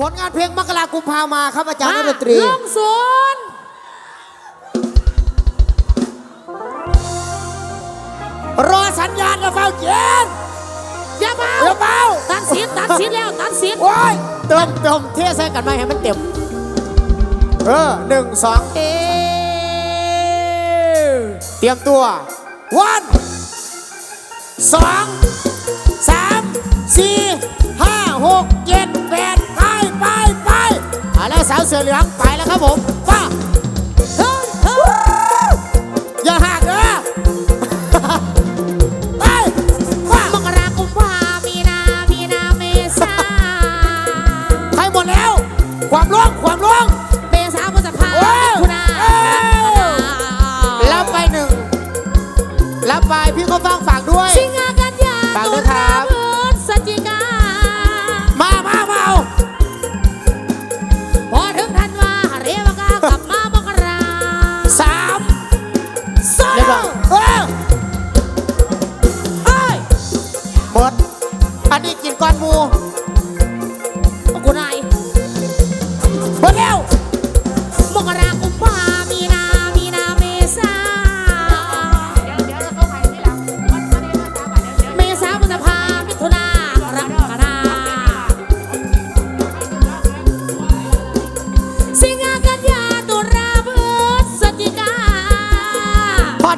ผลงานเพลงมกรากุมพามาครับอาจารย์ดนตรีร้องศูนย์รอสัญญาณกระเฝ้าเย็นอย่าเฝ้าอย่าเฝ้าตัดสินตัดสินแล้วตัดสินโอ้ยเติมเติมเทใส่กันไหมให้มันเต็มเออหนึ่งสองเอเตรียมตัววันสองสามสี่ห้าหกเจ็ด เสือเหลืองไปแล้วครับผม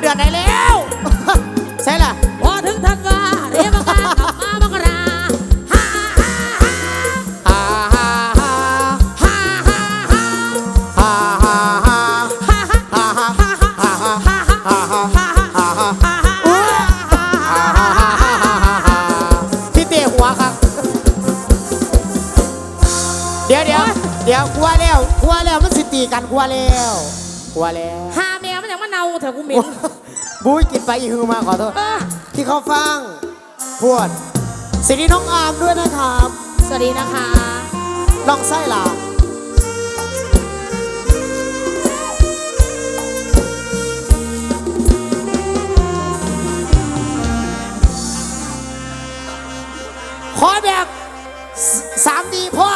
เดือนไหนแล้วใช่ล่ะพอถึงธันวาเรียกว่าการกลับมามกราฮ่าฮ่าฮ่าฮ่าฮ่าฮ่าฮ่าฮ่าฮ่าฮ่าฮ่าฮ่าฮ่าฮ่าฮ่าพี่เตะหัวครับเดี๋ยวเดี๋ยวเดี๋ยวกลัวแล้วกลัวแล้วมันสิตีกันกลัวแล้วกลัวแล้วาแมวมันยังมาเนาเถอะกูเหม็นบุ้ยกินไปอีฮือมาขอโทษเออที่เขาฟังพวดสิริน้องอามด้วยนะครับ สวัสดีนะคะน้องไส้ล่ะขอแบบสสามดีพ่อ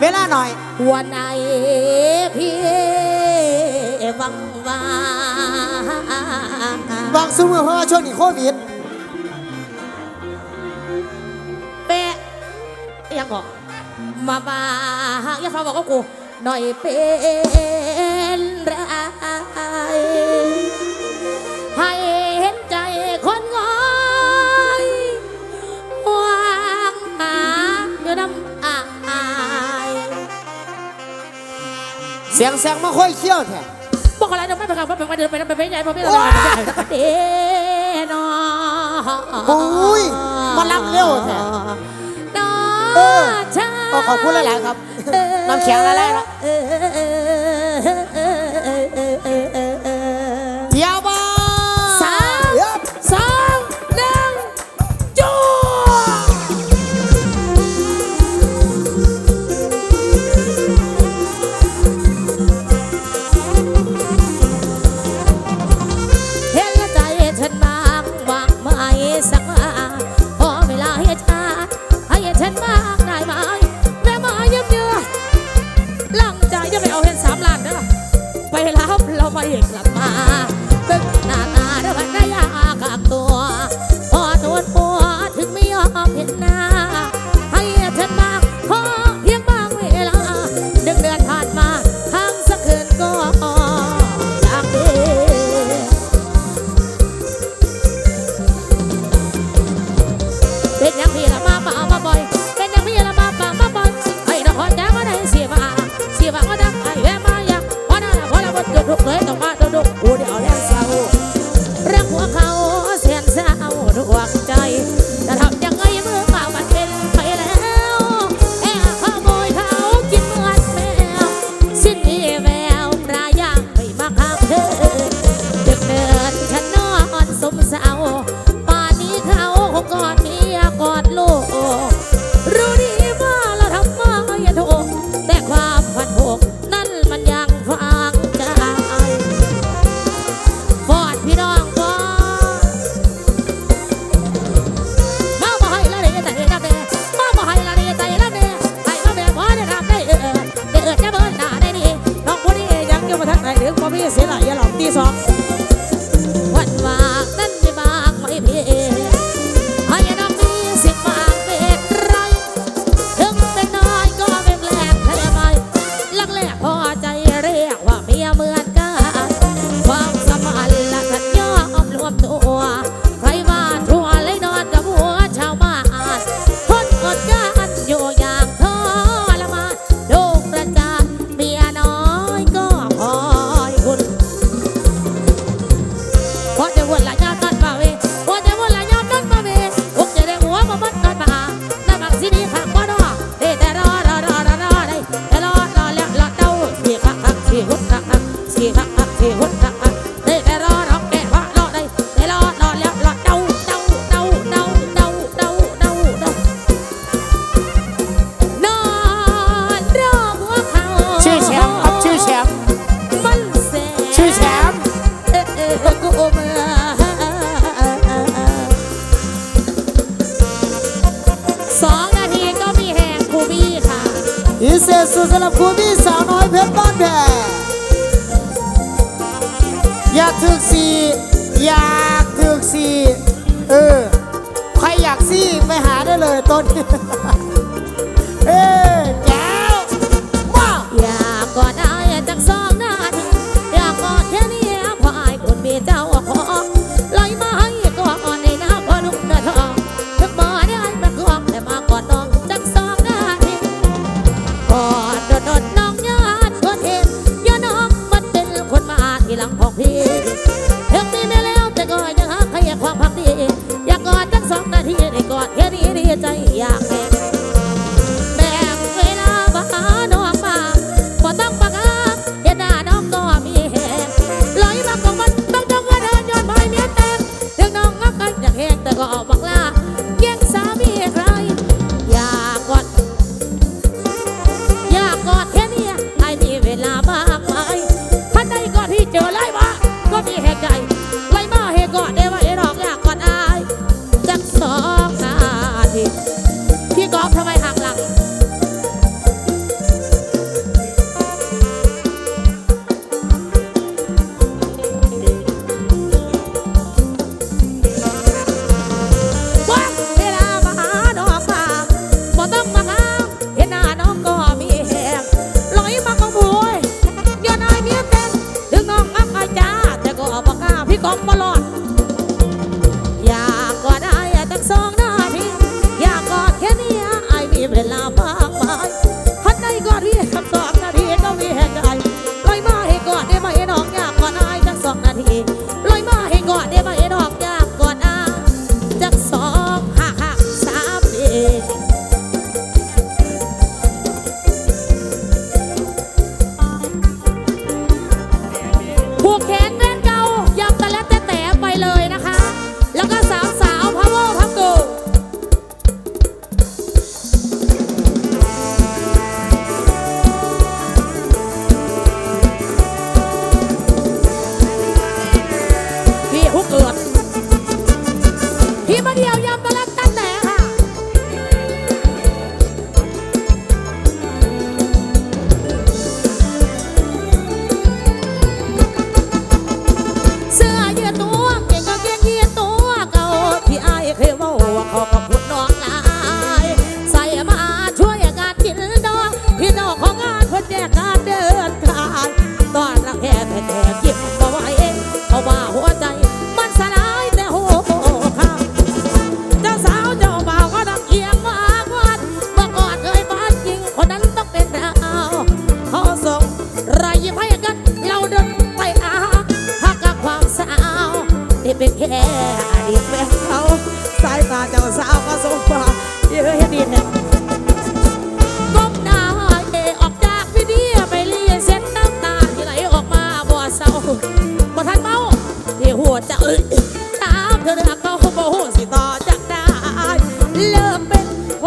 เวลาหน่อยหัวในพี่วังวา บางซุ้มเพราะว่าช่วงนี้โควิดเป๊ะยังบอกมาบาอย่าฟังบอกกับกูหน่อยเป็นไรให้เห็นใจคนงอยห่วงหาอยู่น้ำอาย เสียงแซงมาค่อยเขี้ยวแท้ บอกอะไรเดี๋ยวไม่ไปกับไม่ไปมาเดินไปไปไปใหญ่พอไปอะไรเดนอโอ้ยมาลักเร็วแท้นอชาขอขอบคุณหลายๆครับน้ำแข็งละลายแล้ว What they want like สุดสำหรับคุณพี่สาวน้อยเพชรบ้านแพงอยากถึกสีอยากถึกสีเออ ใครอยากซีไปหาได้เลยต้น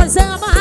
pois é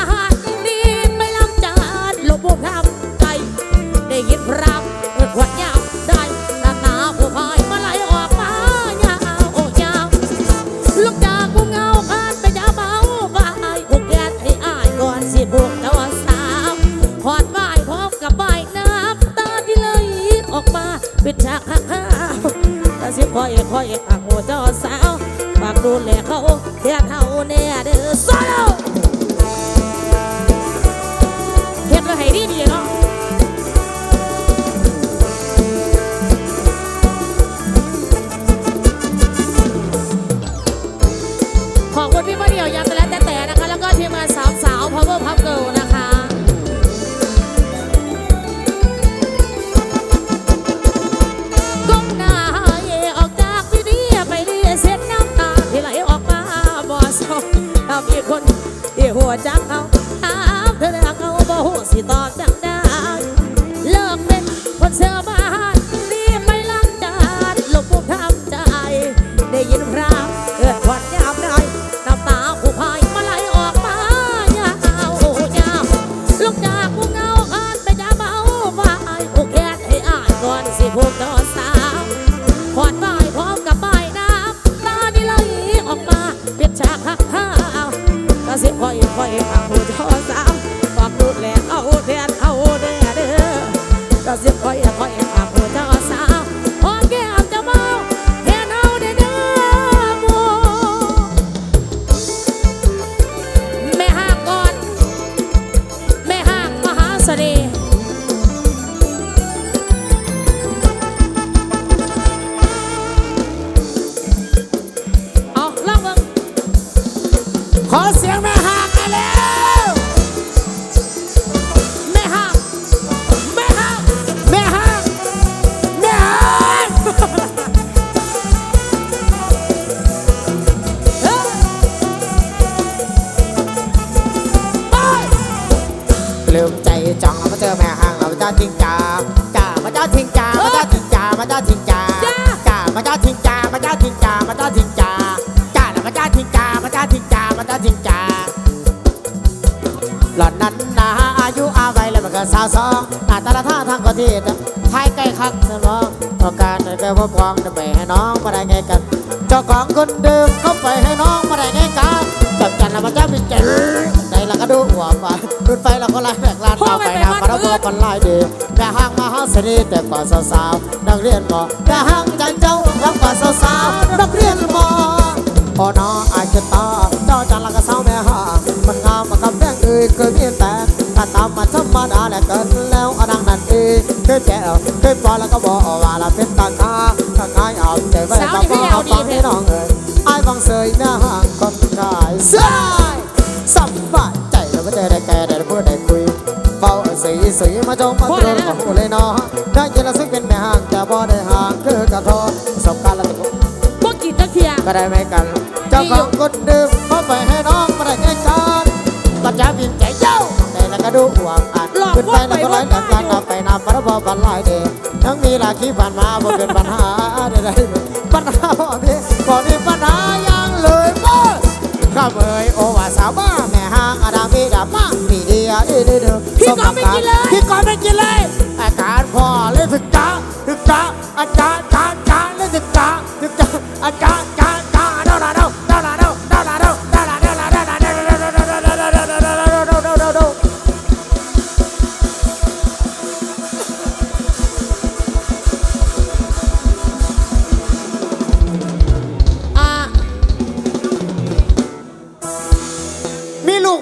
หางเราทิ้งจ่าจ่ามาจะทิ้งจ่ามาจะทิ้งจ่ามาจะทิ้งจ่าจ่ามาจะทิ้งจ่ามาจะทิ้งจ่ามาจะทิ้งจ่าจ่าแล้วมาจะทิ้งจ่ามาจะทิ้งจ่ามาจะทิ้งจ่าหล่อนนั้นนะอายุอาวัยแล้วมันก็สาวสองหน้าตาละท่าทางก็ที่ท้ายใกล้คักนะน้องต้อการให้แกพบพองจะไปให้น้องมาได้ไงกัน เจ้าของคนเดิมเขาไปให้น้องมาได้ไงกัน ก็ไล่แบกลานต่อไปนะมาระบบคนไล่ดีแม่ห้างมาห้างเสนีแต่ก่อนสาวๆนักเรียนมอแม่ห้างจันเจ้ารับก่อนสาวๆนักเรียนมอพอน้ออายจะตาเจ้าจันละก็สาวแม่ห้างมันงามมาคำแดงเอ้ยเคยมีแต่ถ้าตามมาธรรมดาแหละเกินแล้วอดังนั่นเองเคยแจ๋วเคยปอแล้วก็บอกว่าละเป็นตาคา สีสีมาจงมาตรงของหูเลยเนาะได้ยินแล้วซึ่งเป็นแม่ห้างแต่บ่ได้ห่างคือกระทอประสบการณ์และตะพวกกินตะเคียงก็ได้ไหมกันเจ้าของคนดื่มเขาไปให้น้องมาได้ไงกันก็จะบินใจเย้าแต่แล้วก็ดูห่วงอันขึ้นไปแล้วก็ไล่แหลมกันนำไปนำพระบบันไล่เดทั้งมีหลายขี้ผ่านมาบ่เป็นปัญหาใดๆปัญหาบ่มีบ่มีปัญหาอย่างเลยบ่ข้าเมยโอว่าสาวบ้าแม่ ดียดีดีเด้อพี่กอล์ฟไม่กินเลยพี่กอนไม่กินเลยอาการพอเลยถึก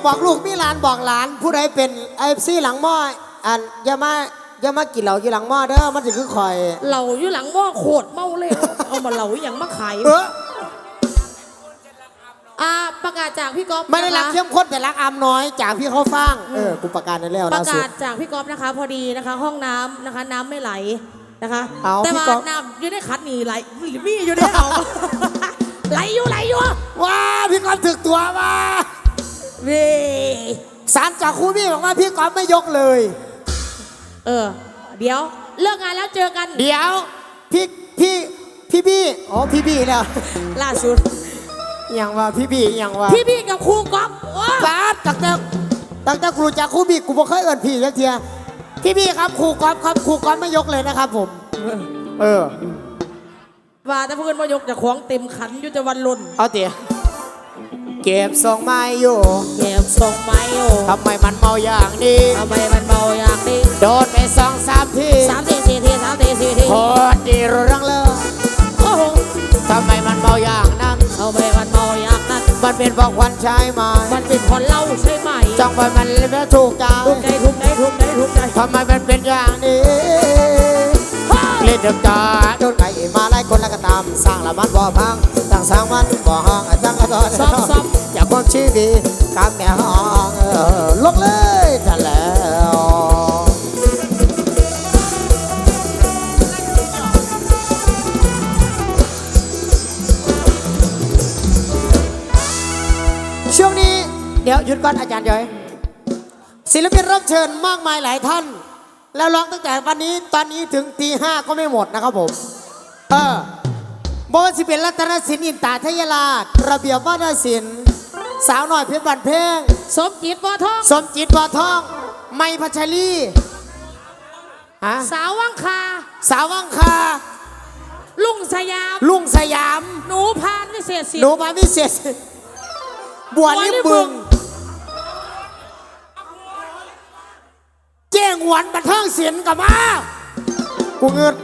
บอกลูกมีหลานบอกหลาน ผู้ใดเป็นไอซีหลังหม้ออันอย่ามาอย่ามากินเหล้าอยู่หลังหม้อเด้อมันจะคือคอย เราอยู่หลังหม้อโคตรเมาเลยเอามาเราอย่างมาขายเอออ่าประกาศจากพี่ก๊อฟไม่ได้รักนะคะ เข้มข้นแต่รักอามน้อยจากพี่เขาฟังเออกูประกาศได้แล้วปล่าระสุกาด ศจากพี่ก๊อฟนะคะ พอดีนะคะ ห้องน้ำนะคะ น้ำไม่ไหลนะคะ เอาแต่พี่ว่าก๊อฟ น้ำอยู่ในขันนี่ไหลมีอยู่ในเอา ไหลอยู่ไหลอยู่ว้าพี่กอนถึกตัวมา เว้สารจากครูพี่บอกว่าพี่กอนไม่ยกเลย เออ เดี๋ยว เลิกงานแล้วเจอกัน เดี๋ยว พี่พี่พี่พี่อ๋อพี่พี่แล้วล่าสุดอย่างว่าพี่พี่อย่างว่าพี่พี่กับครูก๊อฟโอ้สารตั้งแต่ตั้งแต่ครูจากครูพี่กูบ่เคยเอินพี่สักเทียพี่พี่ครับครูกอล์ฟครับครูกอล์ฟไม่ยกเลยนะครับ ผม เออว่าแต่เพื่อนมายกจากของเต็มขันอยู่แต่วันหล่นเอาเตี๋ย เก็บทรงไม้อยู่แกมส่งไม้โอ้ทำไมมันเมาอย่างนี้ทำไมมันเมาอย่างนี้โดนไปสองสามทีสามสี่สี่ทีสามสี่สี่โคตรดีรู้เรื่องเลยโอ้โหทำไมมันเมาอย่างนั้นเอาไปมันเมาอย่างนั้น มันเป็นเพราะควันใช่ไหมมันเป็นคนเล่าใช่ไหมจังไปมันเลยไม่ถูกใจทุกใจทุกใจทุกใจทุกใจทำไมมันเป็นอย่างนี้เล่นเดือดตาโดนไก่มาไล่คนละก็ตามสร้างละมันบ่พังตั้งสร้างมันบ่ห้องตั้งก็ตอนซ้อม ชีวิตกลางแม่ห้องลกเลยท่านแล้วช่วงนี้เดี๋ยวหยุดก่อนอาจารย์ย้อยศิลปินรับเชิญมากมายหลายท่าน แล้วร้องตั้งแต่วันนี้ตอนนี้ถึงตีห้าก็ไม่หมดนะครับผมเออโบว่าสิเป็นรัตนศิลป์อินตาทยราระเบียบวาทศิลป์ สาวหน่อยเพชรบันเพลงสมจิตบ่ทอง สมจิตบอทอง ไม่พัชรีฮะสาววังคา สาววังคา ลุงสยาม ลุงสยาม หนูพานวิเศษศิลหนูป์มาพิเศษบัวลิมบึงเจ้งหวนบันเทิงศิลป์กับมากูเงิน